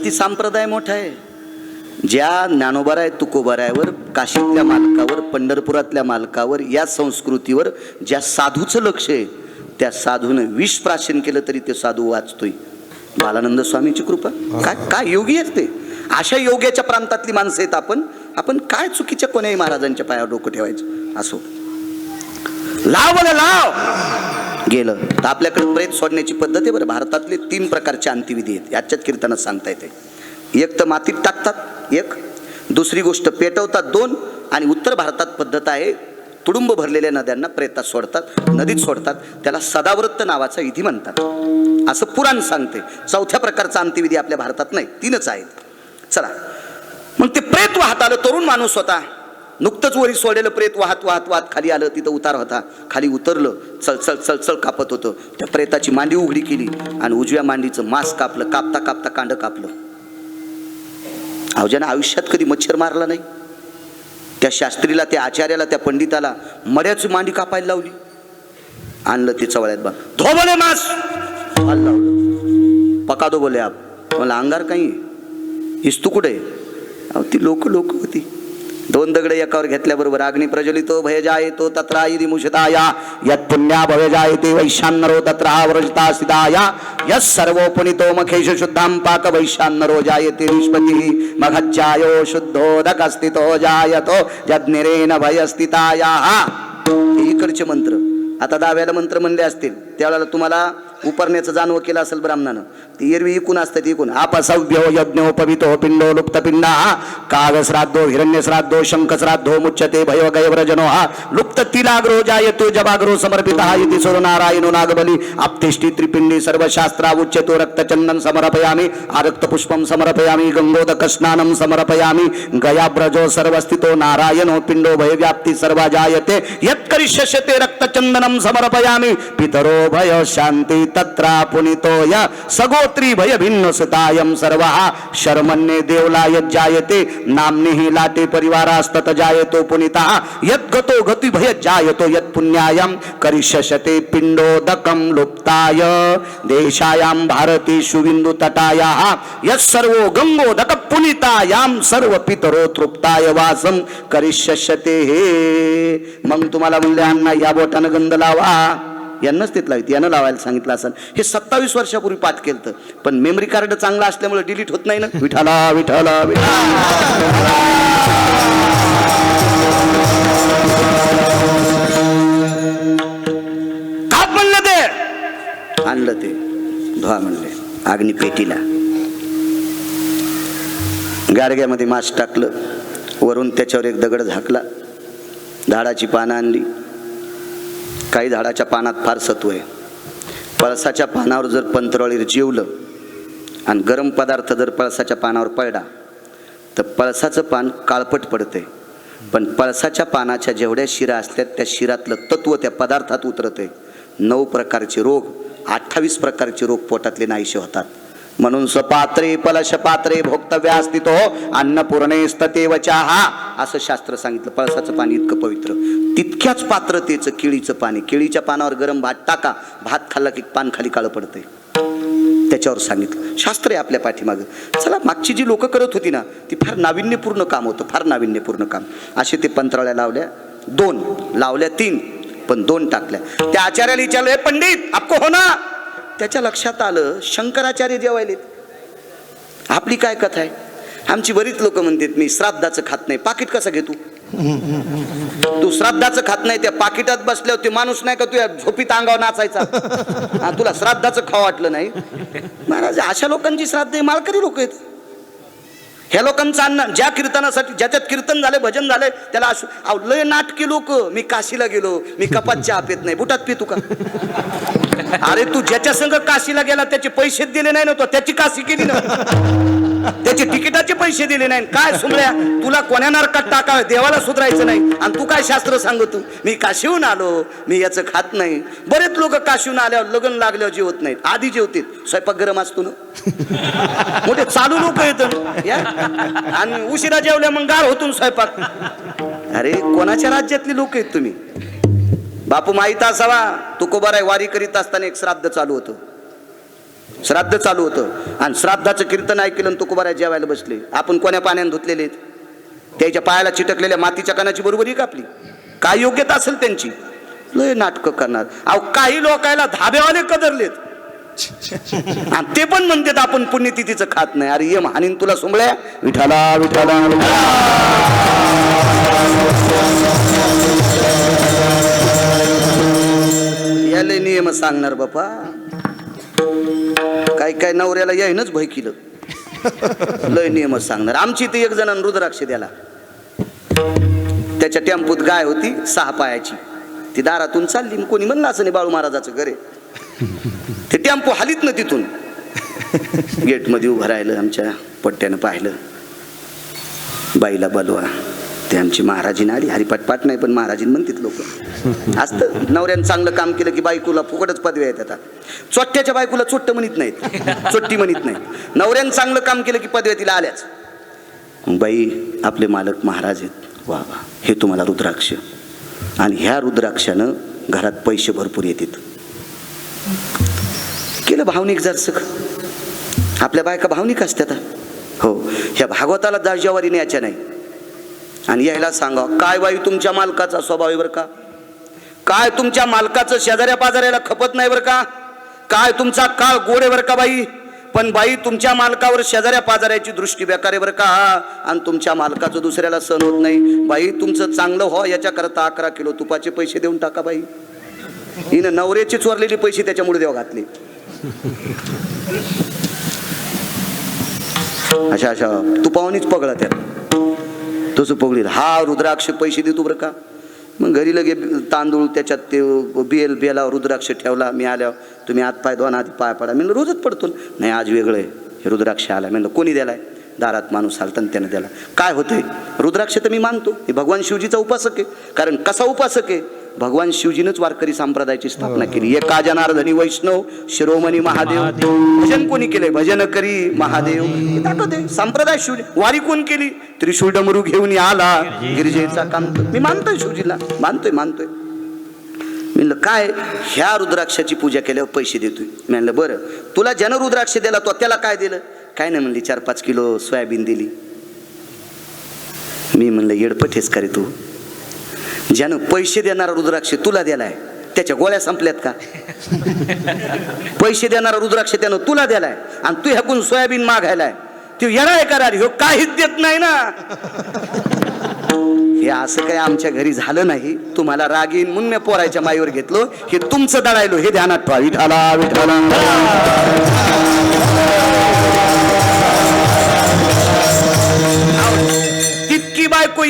किती संप्रदाय मोठा आहे. ज्या ज्ञानोबाराय तुकोबारायवर काशीतल्या मालकावर पंढरपुरातल्या मालकावर या संस्कृतीवर ज्या साधूचं लक्ष आहे त्या साधूनं विष प्राशन केलं तरी ते साधू वाचतोय. बालानंद स्वामीची कृपा. काय काय योगी आहेत ते? अशा योग्याच्या प्रांतातली माणसं आहेत आपण. आपण काय चुकीच्या कोण्याही महाराजांच्या पायावर डोकं ठेवायचं? असो. लाव बरं लाव! गेलं. तर आपल्याकडे प्रेत सोडण्याची पद्धत आहे बरं. भारतातले तीन प्रकारचे अंत्यविधी आहेत. याच्यात कीर्तनात सांगता येते. एक तर मातीत टाकतात. एक. दुसरी गोष्ट पेटवतात दोन. आणि उत्तर भारतात पद्धत आहे तुडुंब भरलेल्या नद्यांना प्रेतात सोडतात नदीत सोडतात. त्याला सदावृत्त नावाचा विधी म्हणतात. असं पुराण सांगते. चौथ्या प्रकारचा अंत्यविधी आपल्या भारतात नाही. तीनच आहेत. चला. मग ते प्रेत वाहत आलं तरुण माणूस होता. नुकतंच वरी सोडलेलं प्रेत वाहत वाहत वाहत खाली आलं तिथं उतार होता. खाली उतरलं चल चल कापत होतं. त्या प्रेताची मांडी उघडी केली आणि उजव्या मांडीचं मांस कापलं कापता कापता कांड कापलं. अवजानं आयुष्यात कधी मच्छर मारला नाही. त्या शास्त्रीला त्या आचार्याला त्या पंडिताला मड्याची मांडी कापायला लावली. आणलं ते चवळ्यात बा. धो बोले मास! व्हायला लावलं. पका दो बोले आप. मला अंगार काही हिस्तू कुठे अहो ती लोक लोक होती. दोन दगड एकावर घेतल्याबरोबर अग्नी प्रज्वलितो भय जायतो तत्रा यदि मुषताया यत् पुण्या भय जायते वैशान्नरो तत्र व्रजता सिदाया यत् सर्वोपनितो मखेश शुद्धां पाक वैशान्नरो जायते निष्पतिः मघच्चायो शुद्धोदक स्थितो जायतो यज्ञरेन भयस्थिताया। इकडचे मंत्र आता दहाव्याला मंत्र म्हणले असतील त्यावेळेला तुम्हाला उपरण्याचं जाणव केलं असेल ब्राह्मणानं ती एरवी इकून असतात इकून. आपसव्यो यज्ञो पवितो पिंडो लुप्त पिंडा काग श्राद्धो हिरण्य श्राद्धो शंख श्राद्धो मुच्यते भय गैव्रजनो हा लुप्त तिलाग्रो जायतो जबाग्रो समर्पित इति सुर नारायणो नागबली आपतिष्ठी त्रिपिंडी सर्व शास्त्रा उच्यतो रक्तचंदन समर्पयामी आरक्त पुष्पम समर्पयामी गंगोदक स्नानं समर्पयामी गयाब्रजो सर्वस्थितो नारायणो पिंडो भय व्याप्ती सर्व जायते यत्करिष्यते रक्तचंदनम समर्पयामी पितरो भय शांती तत्रा पुनितो य सगोत्री भय भिन्न सुतायम सर्व शर्मन्ये देवला यज्जायते ही लाटे परिवारास्तत जायतो पुनिता। यद्गतो गती भय जायतो यत् पुण्यायम करिष्यते पिंडोदकम लुप्ताय। देशायां भारती सुविंदु तटाया यत्सर्वो गंगोदक पुनितायाम सर्व पितरो तृप्ताय वासम करिष्यते हे। मग तुम्हाला म्हणले अण्णा या बोटानं गंध लावा. यांनाच तिथला यानं लावायला सांगितलं असेल. हे सत्तावीस वर्षापूर्वी पाठ केलं पण मेमरी कार्ड चांगला असल्यामुळे डिलीट होत नाही ना? विठाला विठाला म्हणलं ते. आणलं ते. धुवा म्हणले. अग्नी पेटीला. गाडग्यामध्ये मास टाकलं. वरून त्याच्यावर एक दगड झाकला. झाडाची पानं आणली. काही झाडाच्या पानात फार सत्व आहे. पळसाच्या पानावर जर पंतरळीर जेवलं आणि गरम पदार्थ जर पळसाच्या पानावर पळला तर पळसाचं पान काळपट पडते पण पळसाच्या पानाच्या जेवढ्या शिरा असतात त्या शिरातलं तत्व त्या पदार्थात उतरते नऊ प्रकारचे रोग अठ्ठावीस प्रकारचे रोग पोटातले नाहीसे होतात. म्हणून स्वपात्रे पलश पात्रे भोक्तव्य अस्तितो अन्नपूर्णे स्ततेव चहा असं शास्त्र सांगितलं पळसाचं पाणी इतकं पवित्र. तितक्याच पात्रतेचं केळीचं पाणी केळीच्या पानावर गरम भात टाका भात खाल्ला की पान खाली काळं पडतंय. त्याच्यावर सांगितलं. शास्त्र आहे आपल्या पाठीमागं. चला मागची जी लोक करत होती ना ती फार नाविन्यपूर्ण काम होतं फार नाविन्यपूर्ण काम. असे ते पंत्राळ्या लावल्या दोन लावल्या तीन पण दोन टाकल्या. त्या आचार्याला विचारलं "हे पंडित आपको हो ना? त्याच्या लक्षात आलं शंकराचार्य जेवायलेत. आपली काय कथा आहे? आमची बरीच लोक म्हणतात मी श्राद्धाचं खात नाही. पाकिट कसं घेतो? तू श्राद्धाचं खात नाही त्या पाकिटात बसल्यावर ते माणूस नाही का तुझ्या झोपीत अंगावर नाचायचा? हा, तुला श्राद्धाचं खाव वाटलं नाही? महाराज अशा लोकांची श्राद्ध आहे मालकरी लोक आहेत. ह्या लोकांचं अन्न ज्या कीर्तनासाठी ज्याच्यात कीर्तन झाले भजन झाले त्याला असू लय नाटकी लोक. मी काशीला गेलो मी कपात चहा पित नाही. बुटात पितू का? अरे तू ज्याच्या संग काशीला गेला त्याचे पैसे दिले नाही ना तो त्याची काशी केली ना? त्याचे तिकिटाचे पैसे दिले नाही. काय सुमल्या? तुला कोण्या नरकात टाकावे? देवाला सुधरायचं नाही. आणि तू काय शास्त्र सांगतो? मी काशीहून आलो मी याचं खात नाही. बरेच लोक काशीहून आल्यावर लग्न लागल्यावर जेवत नाहीत. आधी जेवतील स्वयंपाक गरम असतो ना? मोठे चालू लोक येत या? आणि उशिरा जेवल्या मग गार होतून स्वयंपाक. अरे कोणाच्या राज्यातली लोक आहेत तुम्ही? बापू माहीत असावा तुकोबाराय वारी करीत असताना एक श्राद्ध चालू होतं. श्राद्ध चालू होतं. आणि श्राद्धाचं कीर्तन ऐकलं आणि जेवायला बसले. आपण कोण्या पाण्याने धुतलेले आहेत? त्याच्या पायाला चिटकलेल्या मातीच्या कणाची बरोबरी कापली. काय योग्यता असेल त्यांची? लय नाटकं करणार. अहो काही लोकायला धाब्यावाले कदरलेत. आणि ते पण म्हणतात आपण पुण्यतिथीचं खात नाही. अरे ये हानीन तुला सुंबळ्या. विठाला विठाला सांगणार बापा. काय काय नवऱ्याला यायनच भय केलं. लय नियम सांगणार. आमची ती एक जणांना रुद्राक्ष द्याला. त्याच्या टेम्पोत गाय होती सहा पायाची. ती दारातून चालली कोणी म्हणलं असं नाही बाळू महाराजाचं घरे ते टेम्पो हालीत ना तिथून. गेटमध्ये उभं राहिलं आमच्या पट्ट्यानं पाहिलं. बाईला बलवा. ते आमची महाराजीन आली. हरिपाटपाट नाही पण महाराजीन म्हणतात लोक. असतं. नवऱ्यानं चांगलं काम केलं की बायकोला फुकटच पदवी आहेत आता. चोट्ट्याच्या बायकोला चोट्ट म्हणत नाहीत. चोट्टी म्हणत नाहीत. नवऱ्यानं चांगलं काम केलं की पदव्या तिला आल्याच. मग बाई आपले मालक महाराज आहेत. वा वा. हे तुम्हाला रुद्राक्ष. आणि ह्या रुद्राक्षानं घरात पैसे भरपूर येतात. केलं भावनिक जरसक. आपल्या बायका भावनिक असतात हो. ह्या भागवताला जाजवारी न्यायच्या नाही. आणि यायला सांगा काय बाई तुमच्या मालकाचा स्वभाव आहे बरं का? काय तुमच्या मालकाचं शेजाऱ्या पाजाऱ्याला खपत नाही बरं का? काय तुमचा काळ गोड आहे बरं का बाई? पण बाई तुमच्या मालकावर शेजाऱ्या पाजाऱ्याची दृष्टी बेकार आहे बरं का? आणि तुमच्या मालकाचं दुसऱ्याला सण होत नाही. बाई तुमचं चांगलं हो याच्याकरता अकरा किलो तुपाचे पैसे देऊन टाका बाई. हिनं नवऱ्याची चोरलेले पैसे त्याच्यामुळे देवा घातले. अशा अशा तुपावणीच पगळा त्यात. तसं पगळील हा रुद्राक्ष पैसे देतो बरं का? मग घरी लगे तांदूळ त्याच्यात ते बेल बेला रुद्राक्ष ठेवला. मी आल्यावर तुम्ही आत पाय दोन आधी पाय पडा. मी म्हणलं, रोजच पडतो नाही आज वेगळं आहे. हे रुद्राक्ष आला म्हणलं कोणी दिलाय? दारात माणूस आलता आणि त्यानं दिला. काय होतंय? रुद्राक्ष तर मी मानतो. हे भगवान शिवजीचा उपासक आहे. कारण कसा उपासक आहे? भगवान शिवजीनंच वारकरी संप्रदायाची स्थापना केली. एका जनार्दनी वैष्णव शिरोमणी महादेव. भजन कोणी केले भजन करी महादेव. हे दाखवते. संप्रदाय शिवजी. वारी कोण केली? त्रिशूळ डमरू घेऊन आला. गिरिजेचा काम मी मानतोय शिवजीला. मानतोय मानतोय. म्हणलं काय? ह्या रुद्राक्षाची पूजा केल्यावर पैसे देतोय. मी म्हणलं बरं. तुला ज्यानं रुद्राक्ष दिला तो त्याला काय दिलं? काय नाही म्हणली चार पाच किलो सोयाबीन दिली. मी म्हणलं येडपठेस का रे तू? ज्यानं पैसे देणारा रुद्राक्ष तुला दिलाय त्याच्या गोळ्या संपल्यात का? पैसे देणारा रुद्राक्ष त्यानं तुला दिलाय आणि तू ह्याकून सोयाबीन मागायलाय. तू येणार करा ह्यो काहीच देत नाही ना. हे असं काही आमच्या घरी झालं नाही. तुम्हाला रागीन म्हणून मी पोराच्या माईवर घेतलो हे तुमचं दळायलो हे ध्यानात ठेवा. विठाला विठाला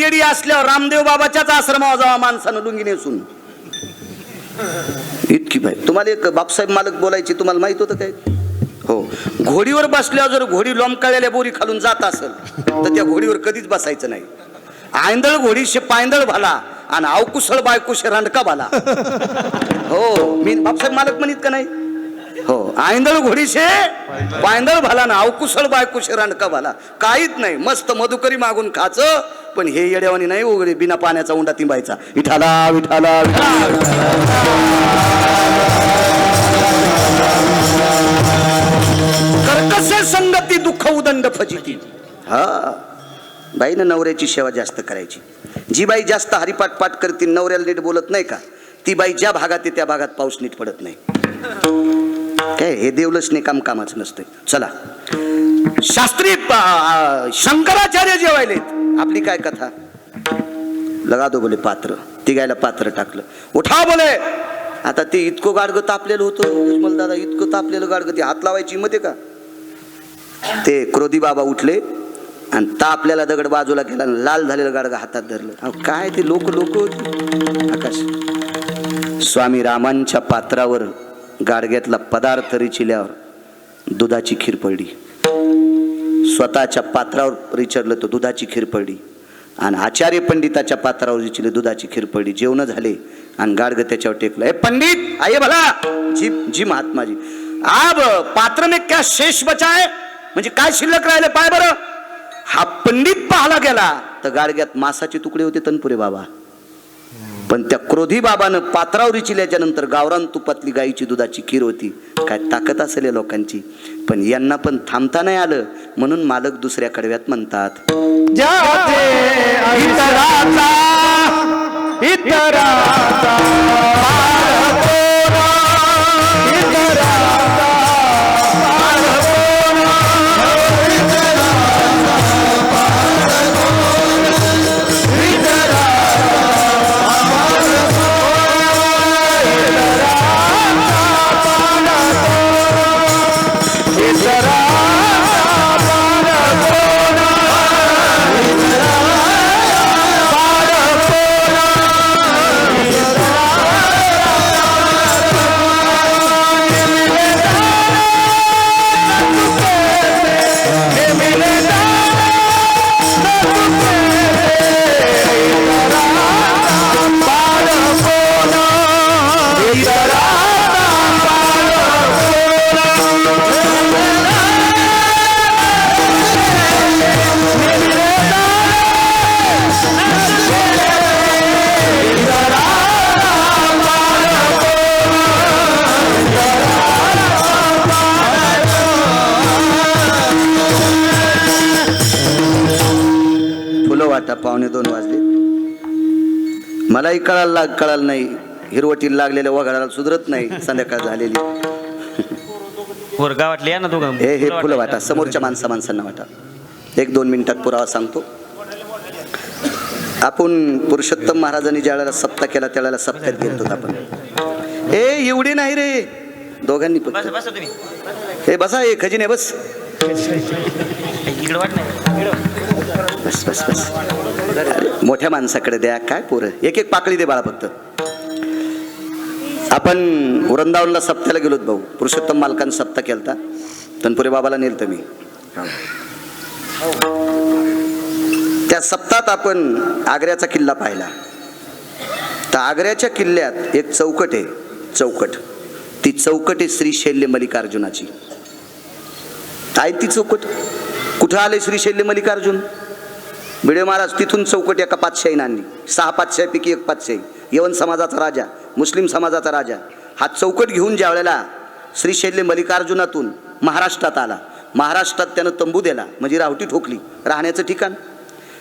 येडी असल्यावर रामदेव बाबाच्याच आश्रमावर जावा माणसानं लुंगी नेसून. इतकी बाई. तुम्हाला एक बापसाहेब मालक बोलायची तुम्हाला माहीत होतं काय? हो. घोडीवर बसल्यावर जर घोडी लोंबकाळ्याला बोरी खालून जात असेल तर त्या घोडीवर कधीच बसायचं नाही. आयंदळ घोडीशे पायंदळ भाला आणि अवकुशळ बायकुशे रांडका भाला. हो. मी बापसाहेब मालक म्हणित का नाही? हो. आयंदळ घोडीशे पायंदळ भाला ना अवकुशळ बायकुशे रांडका भाला. काहीच नाही मस्त मधुकरी मागून खाच पण हे येड्यावानी नाही उघडे बिना पाण्याचा उंडा तिंबायचा. विठाला विठाला विठाला. कर्कसे संगती दुःख उदंड फजिती. हा बाईनं नवऱ्याची सेवा जास्त करायची. जी बाई जास्त हरिपाठ पाठ करते नवऱ्याला नीट बोलत नाही का ती बाई ज्या भागात आहे त्या भागात पाऊस नीट पडत नाही. काय हे देवलंच काम कामाचं नसतंय. चला. शास्त्री शंकराचार्य जेवायलेत आपली काय कथा? लगा दो बोले पात्र. तिघायला पात्र टाकलं. उठा बोले. आता ते इतकं गाडगं तापलेलं होतं. मला दादा इतकं तापलेलं गाडगं. ते हात लावायची मते का? ते क्रोधी बाबा उठले आणि तापलेला दगड बाजूला केला लाल झालेलं गाडगं हातात धरलं. अहो, काय ते लोक लोक आकाश. स्वामी रामांच्या पात्रावर गाडग्यातला पदार्थ रिचिल्यावर दुधाची खीर पडली. स्वतःच्या पात्रावर रिचरलं तर दुधाची खीर पडली. आणि आचार्य पंडिताच्या पात्रावर रिचली दुधाची खीर पडली. जेवण झाले आणि गाडगं त्याच्यावर टेकलं. ए पंडित आये भला जी जी महात्माजी आब पात्र में क्या शेष बचा म्हणजे काय शिल्लक राहिले? पाय बरं. हा पंडित पाहला गेला. तर गाडग्यात मासाचे तुकडे होते तनपुरे बाबा. पण त्या क्रोधी बाबानं पात्रावर चिल्याच्या नंतर गावरान तुपातली गाईची दुधाची खीर होती. काय ताकद असेल या लोकांची. पण यांना पण थांबता नाही आलं म्हणून मालक दुसऱ्या कडव्यात म्हणतात इतराचा इतराचा. मलाही कळायला लाग कळालं नाही. हिरवटीला लागलेल्या वघाडाला सुधरत नाही संध्याकाळ झालेली. वर गावातले या ना दोघं? हे हे फुलं वाटा समोरच्या माणसा माणसांना वाटा. एक दोन मिनिटात पुरावा सांगतो. आपण पुरुषोत्तम महाराजांनी ज्या वेळेला सप्ताह केला त्यावेळेला सप्त्यात गेलतो आपण. ए एवढे नाही रे. दोघांनी बस फक्त. बस तुम्ही. हे बसा हे खजिने बस. इकडे वाट नाही बस बस बस. मोठ्या माणसाकडे द्या काय पोरं? एक एक पाकळी दे बाळा फक्त. आपण वृंदावनला सप्त्याला गेलोत भाऊ. पुरुषोत्तम मालकांनी सप्ता केलता. तनपुरे बाबाला नेलतं मी. त्या सप्तात आपण आग्र्याचा किल्ला पाहिला. तर आग्र्याच्या किल्ल्यात एक चौकट आहे. चौकट. ती चौकट आहे श्री शैल्य मल्लिकार्जुनाची. काय ती चौकट. कुठं आले श्रीशैल्य मल्लिकार्जुन? भिडे महाराज तिथून चौकट एका पाचशाहीनं आणली सहा पाचशाहीपैकी एक पाचशाही यवन समाजाचा राजा मुस्लिम समाजाचा राजा. हा चौकट घेऊन ज्या वेळेला श्रीशैल्य मल्लिकार्जुनातून महाराष्ट्रात आला महाराष्ट्रात त्यानं तंबू दिला म्हणजे रावटी ठोकली राहण्याचं ठिकाण.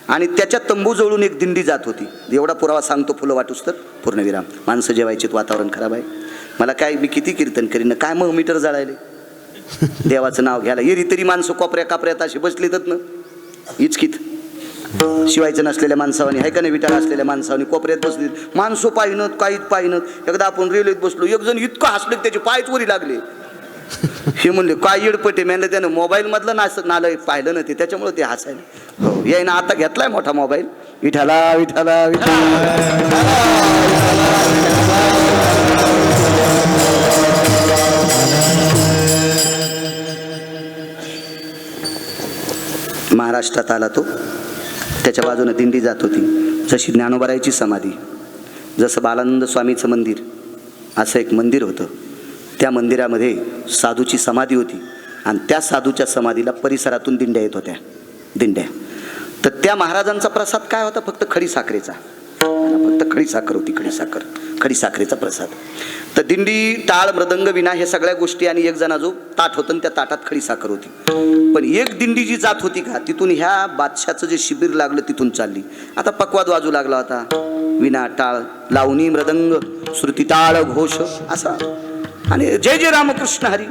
आणि त्याच्या तंबू जवळून एक दिंडी जात होती. एवढा पुरावा सांगतो फुलं वाटूस तर. पूर्णविराम. माणसं जेवायचे वातावरण खराब आहे. मला काय मी किती कीर्तन करीन? काय मग मीटर जाळायले? देवाचं नाव घ्यायला. येरी तरी माणसं कोपऱ्या कापऱ्यात अशी बसलीतच ना. इचकीत. शिवायचं नसलेल्या माणसावानी आहे का नाही? विटाळ असलेल्या माणसावानी कोपऱ्यात बसली. माणसं पाहिनत काहीच पाहिनत. एकदा आपण रेल्वेत बसलो एक जण इतकं हसले की त्याचे पायच वरी लागले. हे म्हणले काय येडपटे म्हणलं त्यानं मोबाईल मधलं नास नालं पाहिलं ना ते त्याच्यामुळे ते हसायला. हो यायनं आता घेतलाय मोठा मोबाईल विठाला विठाला विठाला. महाराष्ट्रात आला तो. त्याच्या बाजूने दिंडी जात होती. जशी ज्ञानोबारायची समाधी जसं बालानंद स्वामीचं मंदिर असं एक मंदिर होतं. त्या मंदिरामध्ये साधूची समाधी होती आणि त्या साधूच्या समाधीला परिसरातून दिंड्या येत होत्या. दिंड्या. तर त्या महाराजांचा प्रसाद काय होता? फक्त खडी साखरेचा. फक्त खडी साखर होती खडी साखर. खडी साखरेचा प्रसाद. तर दिंडी टाळ मृदंग विना हे सगळ्या गोष्टी आणि एक जणा जो ताट होतं आणि त्या ताटात खडी साखर होती. पण एक दिंडी जी जात होती का तिथून ह्या बादशाचं जे शिबिर लागलं तिथून चालली. आता पकवाद वाजू लागला होता विना टाळ लावणी मृदंग श्रुती टाळ घोष असा. आणि जय जय रामकृष्ण हरी.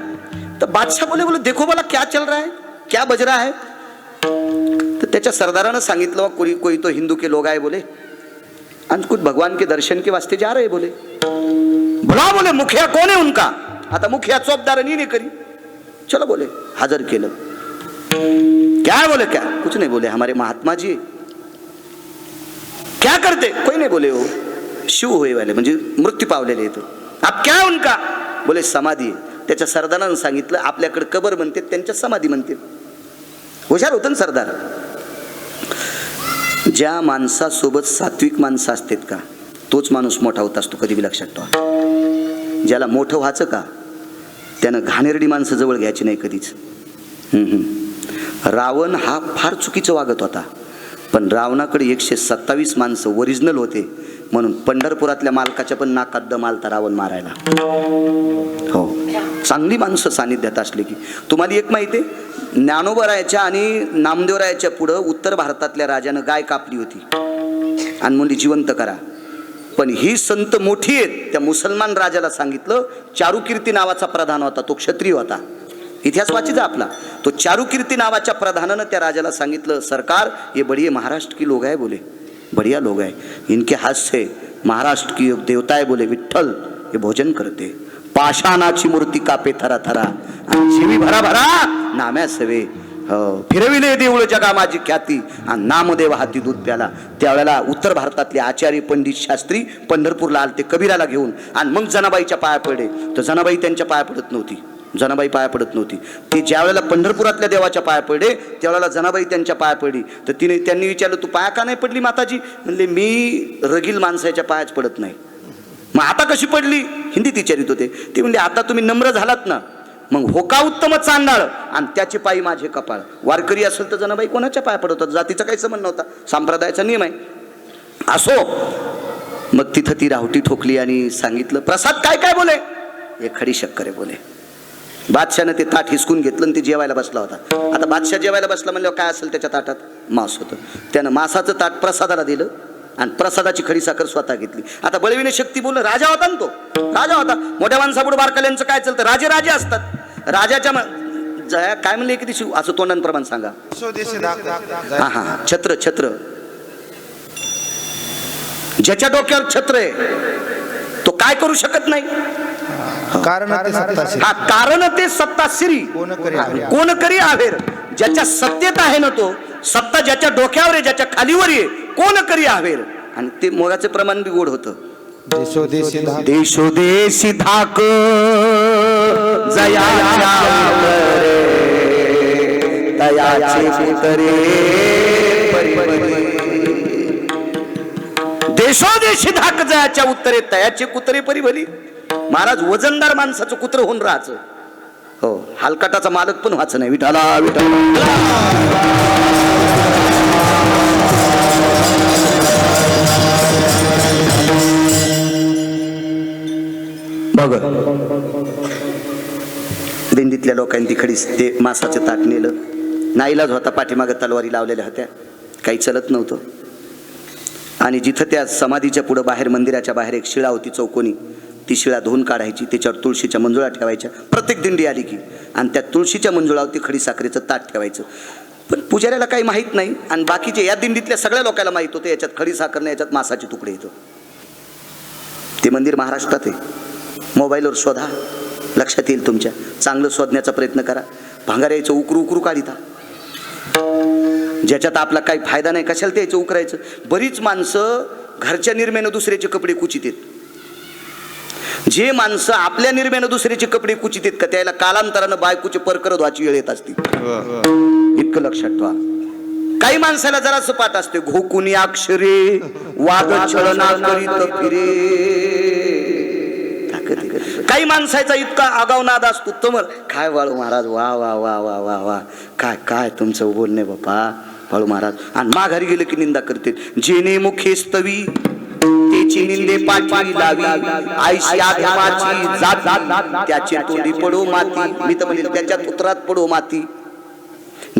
तर बादशाह बोले बोले देखो बोला क्या चल रहा है? क्या बज रहा है? तर त्याच्या सरदारानं सांगितलं कोणी कोई तो हिंदू के लोग आहे बोले आणि कुछ भगवान के दर्शन के वास्ते जा रहे बोले। बोला बोले मुखिया कौन है उनका? आता मुखिया चौकदार नहीं करी। चलो बोले हजर केलं क्या है बोले क्या? कुछ नहीं बोले हमारे महात्मा जी। क्या करते? कोई नहीं बोले हो शिव होय वाले म्हणजे मृत्यू पावलेले येतं आप क्या उनका? बोले समाधी. त्याच्या सरदारानं सांगितलं आपल्याकडे कबर म्हणते त्यांच्या समाधी म्हणते। हुशार होतं ना सरदार। ज्या माणसासोबत सात्विक माणसं असतात का तोच माणूस मोठा होत असतो कधी बी लक्षात ठेवा. ज्याला मोठं व्हायचं का त्यानं घाणेरडी माणसं जवळ घ्यायची नाही कधीच. रावण हा फार चुकीचं वागत होता. पण रावणाकडे एकशे सत्तावीस माणसं ओरिजिनल होते. म्हणून पंढरपुरातल्या मालकाच्या पण नाकात दम आलता रावण मारायला. हो. चांगली माणसं सानिध्यात असली की. तुम्हाला एक माहिती आहे? ज्ञानोबरायाच्या आणि नामदेवरायाच्या पुढं उत्तर भारतातल्या राजानं गाय कापली होती. आणि म्हणली जिवंत करा. पण ही संत मोठी आहेत. त्या मुसलमान राजाला सांगितलं चारुकीर्ती नावाचा प्रधान होता तो क्षत्रिय होता. इतिहास वाचित आपला. तो चारुकीर्ती नावाच्या प्रधानानं त्या राजाला सांगितलं सरकार हे बढिये महाराष्ट्र की लोग आहे बोले. बढ़िया लोग हैं। इनके हाथ से महाराष्ट्र की देवताएं बोले विठ्ठल हे भोजन करते। पाषाणाची मूर्ती कापे थरा थरा आणि शिवी भरा भरा नाम्या सवे। हो, फिरविले देऊळ जगा माझी ख्याती। आणि नामदेव हाती दूध प्याला। त्यावेळेला उत्तर भारतातले आचार्य पंडित शास्त्री पंढरपूरला आलते कबीराला घेऊन. आणि मग जनाबाईच्या पाया पडले. तर जनाबाई त्यांच्या पाया पडत नव्हती. जनाबाई पाया पडत नव्हती. ती ज्या वेळेला पंढरपुरातल्या देवाच्या पाया पडले त्यावेळेला जनाबाई त्यांच्या पाया पडली. तर तिने त्यांनी विचारलं तू पाया का नाही पडली माताजी? म्हणले मी रगील माणसाच्या पायाच पडत नाही. मग आता कशी पडली? हिंदीत विचारित होते. ती म्हणले आता तुम्ही नम्र झालात ना मग होका उत्तम चांदाळ आणि त्याचे पायी माझे कपाळ. वारकरी असेल तर जनाबाई कोणाच्या पाया पडवतात जातीचा काही संबंध नव्हता. संप्रदायाचा नियम आहे. असो. मग तिथं ती रावटी ठोकली आणि सांगितलं प्रसाद काय काय बोले? हे खडी शक्कर आहे बोले. बादशानं ते ताट हिसकून घेतलं आणि ते जेवायला बसला होता. आता बादशाह जेवायला बसला म्हणल्यावर काय असेल त्याच्या ताटात? मांस होतं. त्यानं मांसाचं ताट प्रसादाला दिलं आणि प्रसादाची खडी साखर स्वतः घेतली. आता बळवीने शक्ती बोललं राजा होता ना तो. राजा होता. मोठ्या माणसापुढे बारकाल्यांचं काय चालतं? राजे राजे असतात. राजाच्या जया काय म्हणले किती शिव? असं तोंडांप्रमाण सांगा. हा हा. छत्र छत्र. ज्याच्या डोक्यावर छत्र आहे तो काय करू शकत नाही? कारण. हा कारण ते सत्ताश्री कोण करी आहेर. कोण करी आहेर ज्याच्या सत्तेत आहे ना तो सत्ता ज्याच्या डोक्यावर आहे ज्याच्या खालीवर आहे कोण करी आहेर आणि ते मोराचे प्रमाण बी गोड होतं. देशोदेशी धाक. देशोदेशी धाक. जयाच्या उत्तरे तयाचे कुत्रे परिभली महाराज वजनदार माणसाचं कुत्र होऊन राहायचं. हो हालकाटाचा मालक पण व्हायचं नाही. विठाला विठाला बघ दिंडीतल्या लोकांनी तिकडीच ते मासाचं ताट नेलं. नाईलाज होता पाठीमागे तलवारी लावलेल्या होत्या. काही चलत नव्हतं. आणि जिथं त्या समाधीच्या पुढं बाहेर मंदिराच्या बाहेर एक शिळा होती चौकोनी ती शिळा धुवून काढायची त्याच्यावर तुळशीच्या मंजुळा ठेवायच्या. प्रत्येक दिंडी आली की. आणि त्या तुळशीच्या मंजुळावरती खडी साखरेचं ताट ठेवायचं. पण पुजाऱ्याला काही माहीत नाही आणि बाकीचे या दिंडीतल्या सगळ्या लोकांना माहीत होतं याच्यात खडी साखर नाही याच्यात मासाचे तुकडे येतं ते मंदिर महाराष्ट्रात आहे. मोबाईलवर शोधा. लक्षात येईल तुमच्या. चांगलं शोधण्याचा प्रयत्न करा. भांगाऱ्याचं उकरू उकरू काढिता. ज्याच्यात आपला काही फायदा नाही कशाला त्याचं उकरायचं? बरीच माणसं घरच्या निर्म्यानं दुसऱ्याचे कपडे कुचित आहेत. जे माणसं आपल्या निर्म्यानं दुसऱ्याचे कपडे कुचित आहेत का त्याला कालांतरानं बायकोचे परकर धुवाची वेळ येत असते. इतकं लक्षात ठेवा. काही माणसाला जरासं पाठ असते घोकुनी अक्षरे वाघ छळना करीत फिरे. काही माणसाचा इतका आगाव नाद असतो तमर काय बाळू महाराज वा वा वा वा वा वा. काय काय तुमचं बोलणे बापा बाळू महाराज. आणि माघारी गेलं की निंदा करते जेने मुखे स्तवी त्याची निंदे पाठी लावी आयशी आधमाची जात त्याचे तोंडी पडो माती. मी तर म्हणेल त्याच्या पुत्रात पडो माती.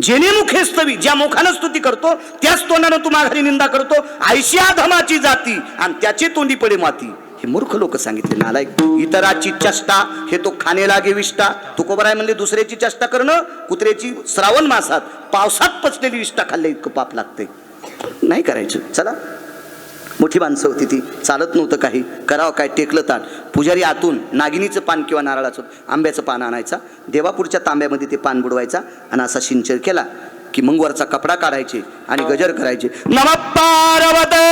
जेने मुखे स्तवी ज्या मुखानं स्तुती करतो त्याच तोंडानं तू माघारी निंदा करतो. आयशिया धमाची जाती. आणि त्याचे तोंडी पडे माती. हे मूर्ख लोक सांगितले नालायक. इतराची चष्टा हे तो खाणे लागे विष्टा. तुकोबराय म्हणले दुसऱ्याची चष्टा करणं कुत्र्याची श्रावण मासात. पावसात पचलेली विष्टा खाल्ले इतकं पाप लागते नाही करायचं. चला. मोठी माणसं होती ती चालत नव्हतं काही करावं काय टेकलं ताट पुजारी आतून नागिनीचं पान किंवा नारळाचं आंब्याचं पान आणायचा देवापूरच्या तांब्यामध्ये ते पान बुडवायचा आणि असा सिंचर केला की मंगवरचा कपडा काढायचे आणि गजर करायचे नम पार्वते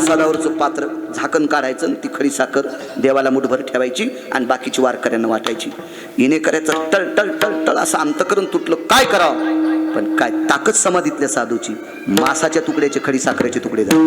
प्रसादावरचं पात्र झाकण काढायचं आणि ती खडी साखर देवाला मुठभर ठेवायची आणि बाकीची वारकऱ्यांना वाटायची. हिने करायचं टळ टळ टळ टळ असं अंतकरण तुटलं काय करावं? पण काय ताकद समाधीतल्या साधूची मासाच्या तुकड्याचे खडी साखरेचे तुकडे झाले.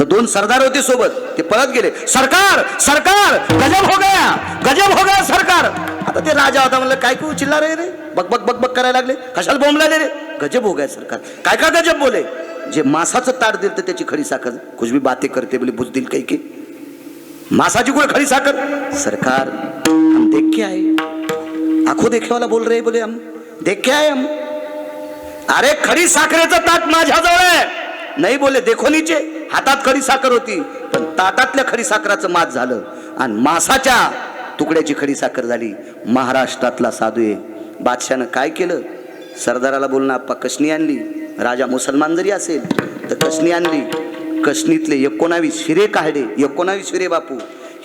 तर दोन सरदार होते सोबत ते पळत गेले. सरकार सरकार गजब हो गया गजब हो गया सरकार. आता ते राजा होता म्हणलं काय कू चिल्ला रे रे? बक बक बक बक करायला लागले. कशाला बोंबला रे? गजब हो गया सरकार. काय का गजब बोले? जे मासाचं ताट दिलं तर त्याची खडी साखर. कुछ भी बाते करते बोले बुजदिल काही की मासाची कुठे खडी साखर? सरकार हम देख के आए आंखों देखे बोल रहे बोले हम. देख के आए हम? अरे खडी साखरेचं ताट माझ्याजवळ आहे. नाही बोले देखो नीचे. हातात खडी साखर होती पण ताटातल्या खडी साखराचं मात झालं. आणि मासाच्या तुकड्याची खडी साखर झाली. महाराष्ट्रातला साधू आहे. बादशानं काय केलं? सरदाराला बोलणं आप्पा कशनी आणली? राजा मुसलमान जरी असेल तर कसनी आणली. कसनीतले एकोणावीस हिरे काढले. एकोणावीस हिरे बापू.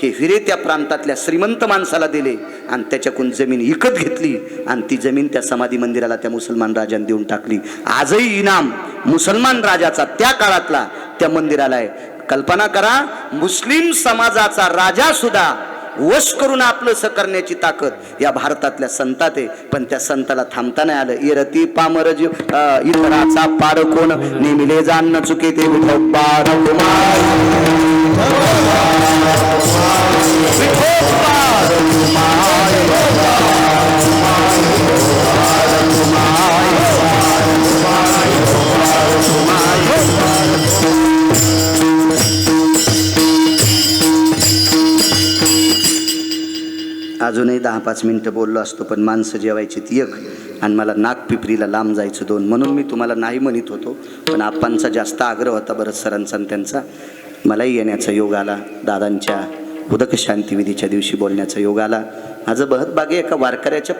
हे हिरे त्या प्रांतातल्या श्रीमंत माणसाला दिले आणि त्याच्याकून जमीन विकत घेतली आणि ती जमीन त्या समाधी मंदिराला त्या मुसलमान राजाने देऊन टाकली. आजही इनाम मुसलमान राजाचा त्या काळातला त्या मंदिराला आहे. कल्पना करा मुस्लिम समाजाचा राजा सुद्धा वश करून आपलंसं करण्याची ताकद. या भारतातल्या संतात आहे पण त्या संताला थांबता नाही आलं. इरती पामर जीव अं, इतराचा पाड कोण? नेमिले जाण चुके ते विठोबा रघुमाई. अजूनही दहा पाच मिनटं बोललो असतो पण माणसं जेवायची ती एक आणि मला नागपिपरीला लांब जायचं दोन म्हणून मी तुम्हाला नाही म्हणत होतो पण आप्पांचा जास्त आग्रह होता बरंच सरांचा आणि त्यांचा. मलाही येण्याचा योग आला दादांच्या उदक शांतीविधीच्या दिवशी बोलण्याचा योग आला. माझं बहत बागे एका वारकऱ्याच्या